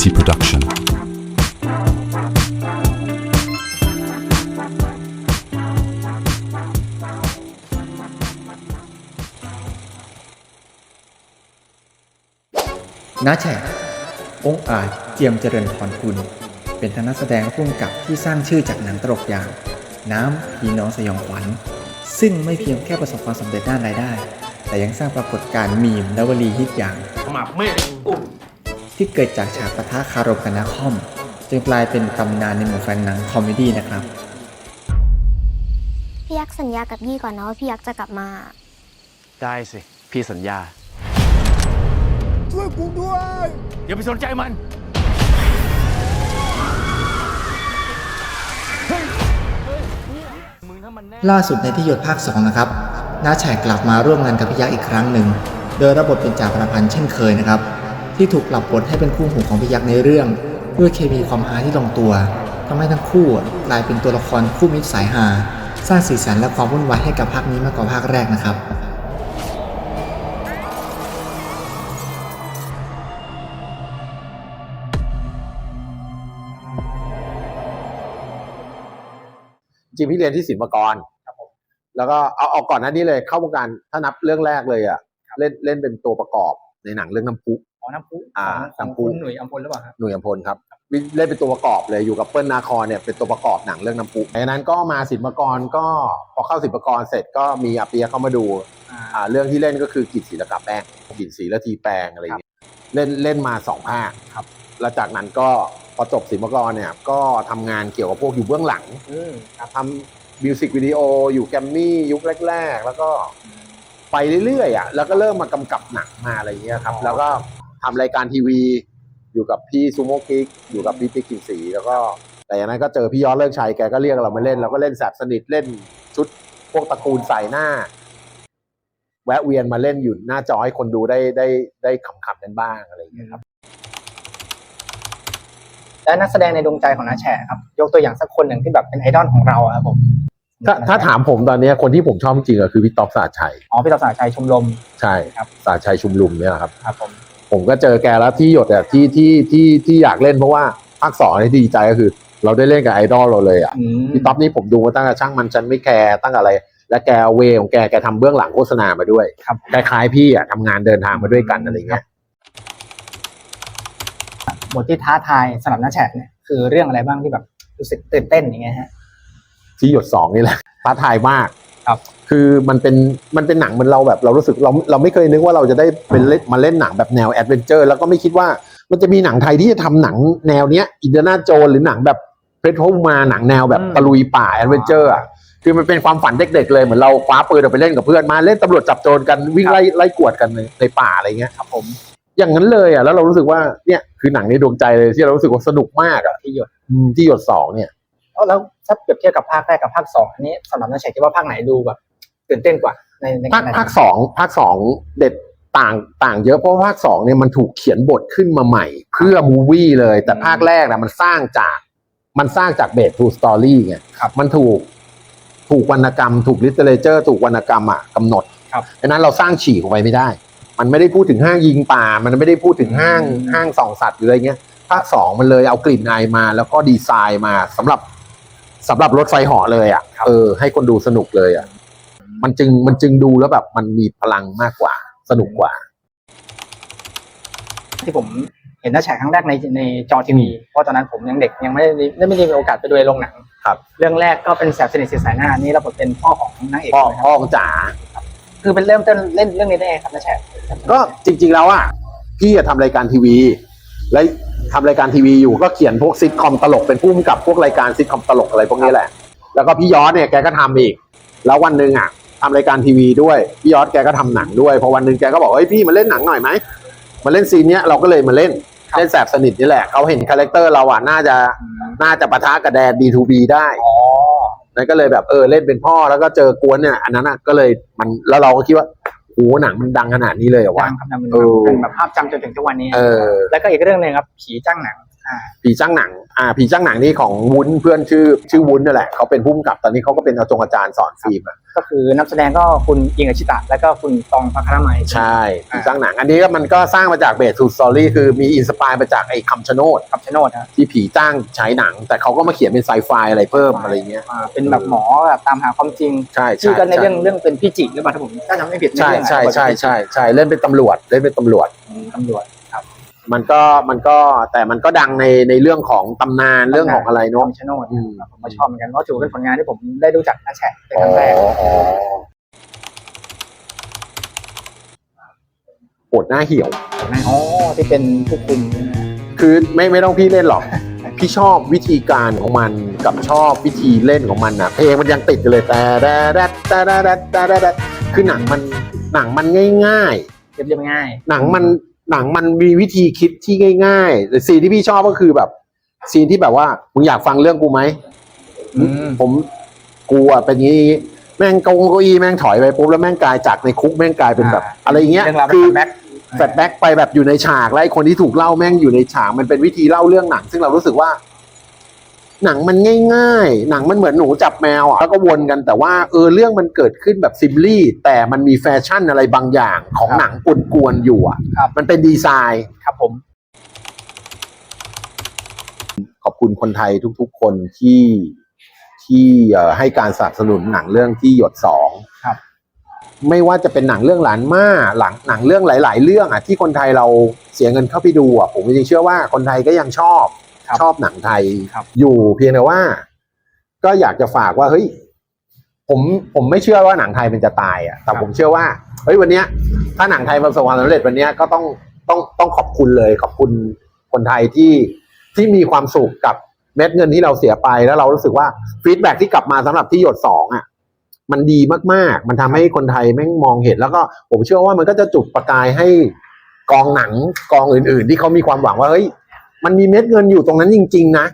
City Production. น้าแฉกองค์อาจเจียมเจริญพรคุณ เป็นทั้งนักแสดงและผู้กำกับที่สร้างชื่อจากหนังตลกอย่าง น้ำพี่น้องสยองขวัญ ซึ่งไม่เพียงแค่ประสบความสำเร็จด้านรายได้ แต่ยังสร้างปรากฏการณ์มีมและวลีฮิตอย่างหมับไม่อุ้ม ที่เกิดจากฉากปะทะคารมกันนาคอม จึงกลายเป็นตำนานในหมู่แฟนหนังคอมเมดี้นะครับ พี่ยักษ์สัญญากับยี่ก่อนนะว่าพี่ยักษ์จะกลับมา ได้สิ พี่สัญญา ช่วยกูด้วย อย่าไปสนใจมัน ล่าสุดในที่หยดภาค 2 นะครับน้าแฉกกลับมาร่วมงานกับพี่ยักษ์อีกครั้งหนึ่ง โดยรับบทเป็นจ่าประพันธ์เช่นเคยนะครับ ที่ถูกปรับบทให้เป็นคู่หูของพี่ยักษ์ในเรื่อง ด้วยเคมีความฮาที่ลงตัวทำให้ทั้งคู่กลายเป็นตัวละครคู่มิตรสายฮาสร้างสีสันและความวุ่นวายให้กับภาคนี้มากกว่าภาคแรกนะครับจริงพี่เรียนที่ศิลปากรแล้วก็เอาเอาก่อนหน้านี้เลยเข้าวงการถ้านับเรื่องแรกเลยอะ เล่นเล่นเป็นตัวประกอบ ในหนังเรื่องน้ำพุอ๋อน้ำพุอ่าของของน้ำพุคุณหนุ่ยอัมพลหรือเปล่าครับหน่วยอัมพลครับเล่นเป็นตัวประกอบเลยอยู่กับเปิ้ลนาคอนเนี่ยเป็นตัวประกอบหนังเรื่องน้ำพุดังนั้นก็มาศิลปากรก็พอเข้าศิลปากรเสร็จก็มีอาเปียเข้ามาดูอ่าอ่าเรื่องที่เล่นก็คือกิจศิลปกับแป้งกิจศิลทีแปลงอะไรอย่างเงี้ยเล่นเล่นมาสองภาคครับแล้วจากนั้นก็พอจบศิลปากรเนี่ยก็ทำงานเกี่ยวกับพวกอยู่เบื้องหลังอืมครับทำมิวสิกวิดีโออยู่แกรมมี่ยุคแรก ๆ แล้วก็ ไปเรื่อยๆอะแล้วก็เริ่มมากำกับหนังมาอะไรอย่างเงี้ยครับ แล้วก็ทำรายการทีวีอยู่กับพี่ซูโม่กิกอยู่กับพี่ติ๊กกินสีแล้วก็แต่อย่างนั้นก็เจอพี่ยอดเลิกชัยแกก็เรียกเรามาเล่นเราก็เล่นแสบสนิทเล่นชุดพวกตระกูลใส่หน้า แวะเวียนมาเล่นอยู่หน้าจอให้คนดูได้ได้ได้ขำๆกันบ้างอะไรอย่างเงี้ยครับและนักแสดงในดวงใจของน้าแฉครับ ยกตัวอย่างสักคนหนึ่งที่แบบเป็นไอดอลของเราอะครับผม ถ้าถ้าถามผมตอนเนี้ยคนที่ผมชอบจริงๆอะคือพี่ต๊อบสาชัย อ๋อพี่ต่อสาชัยชมรม ใช่ครับ สาชัยชุมลุมเนี่ยแหละครับ ครับผมผมก็เจอแกแล้วที่หยดอะที่ที่ที่ที่อยากเล่นเพราะว่าภาคสองที่ดีใจก็คือ เราได้เล่นกับไอดอลเราเลยอะอืมพี่ต๊อบนี่ผมดูมาตั้งแต่ช่างมันฉันไม่แคร์ตั้งแต่อะไร และแกเวของแกแกทำเบื้องหลังโฆษณามาด้วย ครับ คล้ายๆพี่อะทำงานเดินทางมาด้วยกันอะไรเงี้ยบทที่ท้าทายสำหรับน้าแฉเนี่ยคือเรื่องอะไรบ้างที่แบบรู้สึกตื่นเต้นอย่างเงี้ยฮะ ที่หยดสองนี่แหละท้าทายมากครับ คือมันเป็นมันเป็นหนังเหมันเราแบบเรารู้สึกเราเราไม่เคยนึกว่าเราจะได้เป็นเล่นมาเล่นหนังแบบแนวแอดเวนเจอร์แล้วก็ไม่คิดว่ามันจะมีหนังไทยที่จะทำหนังแนวเนี้ยอินเดน่าโจนหรือหนังแบบเพชรพงมาหนังแนวแบบตะลุยป่าแอดเวนเจอร์อะคือมันเป็นความฝันเด็กๆเลยเหมือนเราคว้าปืนออกไปเล่นกับเพื่อนมาเล่นตำรวจจับโจรกันวิ่งไล่ไล่กวดกันในในป่าอะไรเงี้ยครับผมอย่างนั้นเลยอะแล้วเรารู้สึกว่าเนี่ยคือหนังในดวงใจเลยที่เรารู้สึกว่าสนุกมากอะที่หยดอืมที่หยดสองเนี่ยเอา แล้วถ้าเปรียบเทียบกับภาคแรกกับภาคสองอันนี้สำหรับน้าแฉคิดว่าภาคไหนดูแบบตื่นเต้นกว่าในในภาคภาคสองภาคสองเด็ดต่างต่างเยอะเพราะว่าภาคสองเนี่ยมันถูกเขียนบทขึ้นมาใหม่ เพื่อมูวี่เลย แต่ภาคแรกนะมันสร้างจากมันสร้างจากเบสทูสตอรี่ไงมันถูกถูกวรรณกรรม ถูกลิเทเลเจอร์ถูกวรรณกรรมอะกำหนดครับดังนั้นเราสร้างฉีกออกไปไม่ได้ มันไม่ได้พูดถึงห้างยิงป่า มันไม่ได้พูดถึงห้างห้างส่องสัตว์หรืออะไรเงี้ยภาคสองมันเลยเอากลิ่นอายมา แล้วก็ดีไซน์มาสำหรับ สำหรับรถไฟเหาะเลยอะเออให้คนดูสนุกเลยอะมันจึงมันจึงดูแล้วแบบมันมีพลังมากกว่า สนุกกว่า ที่ผมเห็นน้าแฉครั้งแรกในในจอทีวีเพราะตอนนั้นผมยังเด็กยังไม่ได้ไม่ได้มีโอกาสไปดูในโรงหนังครับ เรื่องแรกก็เป็นแสบสนิทสิสายหน้านี่เราบทเป็นพ่อของนางเอกพ่อใช่ไหมครับพ่อของจ๋าคือเป็นเริ่มต้นเล่นเรื่องนี้ได้ไงครับน้าแฉก็จริง ๆ แล้วอะพี่อะทำรายการทีวี และ ทำรายการทีวีอยู่ก็เขียนพวกซิทคอมตลกเป็นผู้กำกับพวกรายการซิทคอมตลกอะไรพวกนี้แหละ แล้วก็พี่ยอดเนี่ยแกก็ทำอีก แล้ววันหนึ่งอะทำรายการทีวีด้วยพี่ยอดแกก็ทำหนังด้วยพอวันหนึ่งแกก็บอกเฮ้ยพี่มาเล่นหนังหน่อยไหมมาเล่นซีนเนี้ยเราก็เลยมาเล่นเล่นแสบสนิทนี่แหละเขาเห็นคาแรคเตอร์เราอะน่าจะน่าจะปะทะกับแดน D2B ได้อ๋อนั่นก็เลยแบบเออเล่นเป็นพ่อแล้วก็เจอกวนเนี่ยอันนั้นอะก็เลยมันแล้วเราก็คิดว่าโอ้หนังมันดังขนาดนี้เลยเหรอดัวะ งครับดังเป็นเออ เป็นแบบภาพจำจนถึงทุกวันนี้ เออ แล้วก็อีกเรื่องหนึ่งครับผีจ้างหนัง ผีจ้างหนัง อ่า ผีจ้างหนังนี่ของวุ้นเพื่อนชื่อชื่อวุ้นนั่นแหละเขาเป็นผู้กำกับตอนนี้เขาก็เป็นอาจงอาจารย์สอนฟิล์มอะก็คือนักแสดงก็คุณอิงอชิตะ แล้วก็คุณตองพัครมัยใช่ผีจ้างหนัง อันนี้ก็มันก็สร้างมาจากเบสทูสตอรี่คือมีอินสปายมาจากไอ้คำชะโนดกับชโนดนะที่ผีจ้างใช้หนัง แต่เขาก็มาเขียนเป็นไซไฟอะไรเพิ่มอะไรเงี้ยอ่าเป็นแบบหมอแบบตามหาความจริงใช่ชื่อใช่กันในเรื่องเรื่องเป็นพี่จิหรือเปล่าถ้าผมถ้าจำไม่ผิดใช่เรื่องอะใช่ใช่ใช่ใช่เล่นเป็นตำรวจเล่นเป็นตำรวจอืมตำรวจครับ มันก็มันก็แต่มันก็ดังในในเรื่องของตำนานเรื่องของอะไรเนาะคำชะโนดอืม ผมก็ชอบเหมือนกันเพราะถือว่าเป็นผลงานที่ผมได้รู้จักนักแฉะเป็นครั้งแรก ปวดหน้าเหี่ยว อ๋อที่เป็นผู้คุมคือไม่ไม่ต้องพี่เล่นหรอก พี่ชอบวิธีการของมันกับชอบวิธีเล่นของมันนะเพลงมันยังติดอยู่เลยแต่แต่แต่แต่แต่แต่แต่คือหนังมันหนังมันง่าย เรียบเรียบง่าย ๆ หนังมัน หนังมันมีวิธีคิดที่ง่ายๆแต่ซีนที่พี่ชอบก็คือแบบ ซีนที่แบบว่ามึงอยากฟังเรื่องกูไหมอืม ผมกูอะเป็นอย่างนี้แม่งเกงเก้าอี้แม่งถอยไปปุ๊บแล้วแม่งกลายจากในคุกแม่งกลายเป็นแบบ อ่า อะไรอย่างเงี้ยเรื่องราวคือแบ็คแฟลชแบ็กไปแบบอยู่ในฉากแล้วไอ้คนที่ถูกเล่าแม่งอยู่ในฉากมันเป็นวิธีเล่าเรื่องหนัง ซึ่งเรารู้สึกว่า หนังมันง่าย ๆ หนังมันเหมือนหนูจับแมวอะแล้วก็วนกันแต่ว่าเออเรื่องมันเกิดขึ้นแบบซิมลี่ แต่มันมีแฟชั่นอะไรบางอย่างของหนังกวนๆอยู่อะครับมันเป็นดีไซน์ครับผม ขอบคุณคนไทยทุกๆ คนที่ที่เอ่อให้การสนับสนุนหนังเรื่องที่หยดสองครับ ไม่ว่าจะเป็นหนังเรื่องหลานม่าหลังหนังเรื่องหลาย ๆ เรื่องอะที่คนไทยเราเสียเงินเข้าไปดูอะผมจริงๆเชื่อว่าคนไทยก็ยังชอบ ครับชอบหนังไทยครับ อยู่เพียงแต่ว่า ก็อยากจะฝากว่าเฮ้ยผมผมไม่เชื่อว่าหนังไทยมันจะตายอะแต่ผมเชื่อว่าเฮ้ยวันเนี้ย ถ้าหนังไทยประสบความสำเร็จวันเนี้ยก็ต้องต้องต้องขอบคุณเลย ขอบคุณคนไทยที่ที่มีความสุขกับเม็ดเงินที่เราเสียไปแล้วเรารู้สึกว่าฟีดแบ็ที่กลับมาสำหรับที่หยดสองอะ มันดีมากๆ มันทำให้คนไทยแม่งมองเห็น แล้วก็ผมเชื่อว่ามันก็จะจุดประกายให้กองหนังกองอื่น ๆ ที่เขามีความหวังว่าเฮ้ย มันมีเม็ดเงินอยู่ตรงนั้นจริง ๆ นะ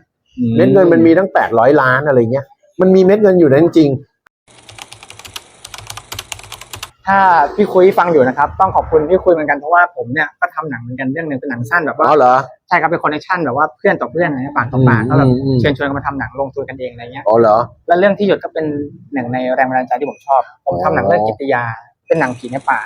เม็ดเงินมันมีตั้งแปดร้อยล้านอะไรเงี้ยมันมีเม็ดเงินอยู่นั้นจริงถ้าพี่คุยฟังอยู่นะครับ ต้องขอบคุณพี่คุยเหมือนกันเพราะว่าผมเนี่ยก็ทำหนังเหมือนกันเรื่องหนึ่งเป็นหนังสั้นแบบๆว่าเอาเหรอใช่ครับเป็นคอนเนคชั่นแบบว่าเพื่อนต่อเพื่อนอะไรเงี้ยปากต่อปากอืมก็แบบอืมอืมเชิญชวนกันมาทำหนังลงทุนกันเองอะไรเงี้ยอ๋อเหรอแล้วเรื่องที่หยดก็เป็นหนึ่งในแรงบันดาลใจที่ผมชอบผมทำหนังเรื่องกิตติยาเป็นหนังผีในป่า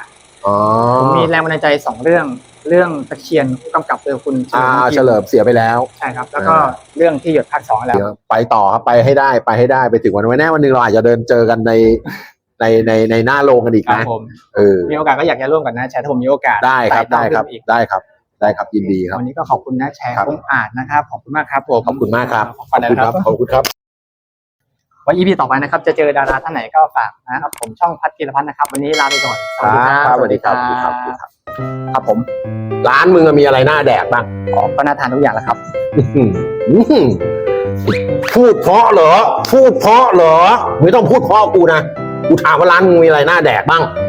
อ๋อผมมีแรงบันดาลใจสองเรื่อง เรื่องตะเคียนผู้กำกับโดยคุณอ่าลิมเฉลิมเสียไปแล้ว ใช่ครับ แล้วก็เรื่องที่หยดภาคสองแล้ว เดี๋ยวไปต่อครับไปให้ได้ไปให้ได้ไปถึงวันวันแน่วันหนึ่งเราอาจจะเดินเจอกันในในในในหน้าโรงกันอีกครับนะผมเออมีโอกาสก็อยากจะร่วมกันนะแชร์ถ้าผมมีโอกาสได้ครับต่ได้ครับขึ้นอีกได้ครับได้ครับยินดีครับวันนี้ก็ขอบคุณนะแชร์ครับผมอ่านนะครับขอบคุณมากครับผมขอบคุณมากครับขอบคุณนะครับขอบคุณครับ วันอีพีต่อไปนะครับ จะเจอดาราท่านไหนก็ฝากนะครับผมช่องพัฒธีรพัฒน์นะครับ วันนี้ลาไปก่อนสวัสดีครับสวัสดีครับสวัสดีครับสวัสดีครับ ครับผม ร้านมึงอะมีอะไรน่าแดกบ้างขอก็น่าทานทุกอย่างแล้วครับ อื้อหืออื้อหือพูดเพราะเหรอ พูดเพราะเหรอ ไม่ต้องพูดเพราะกูนะ กูถามว่าร้านมึงมีอะไรน่าแดกบ้างอ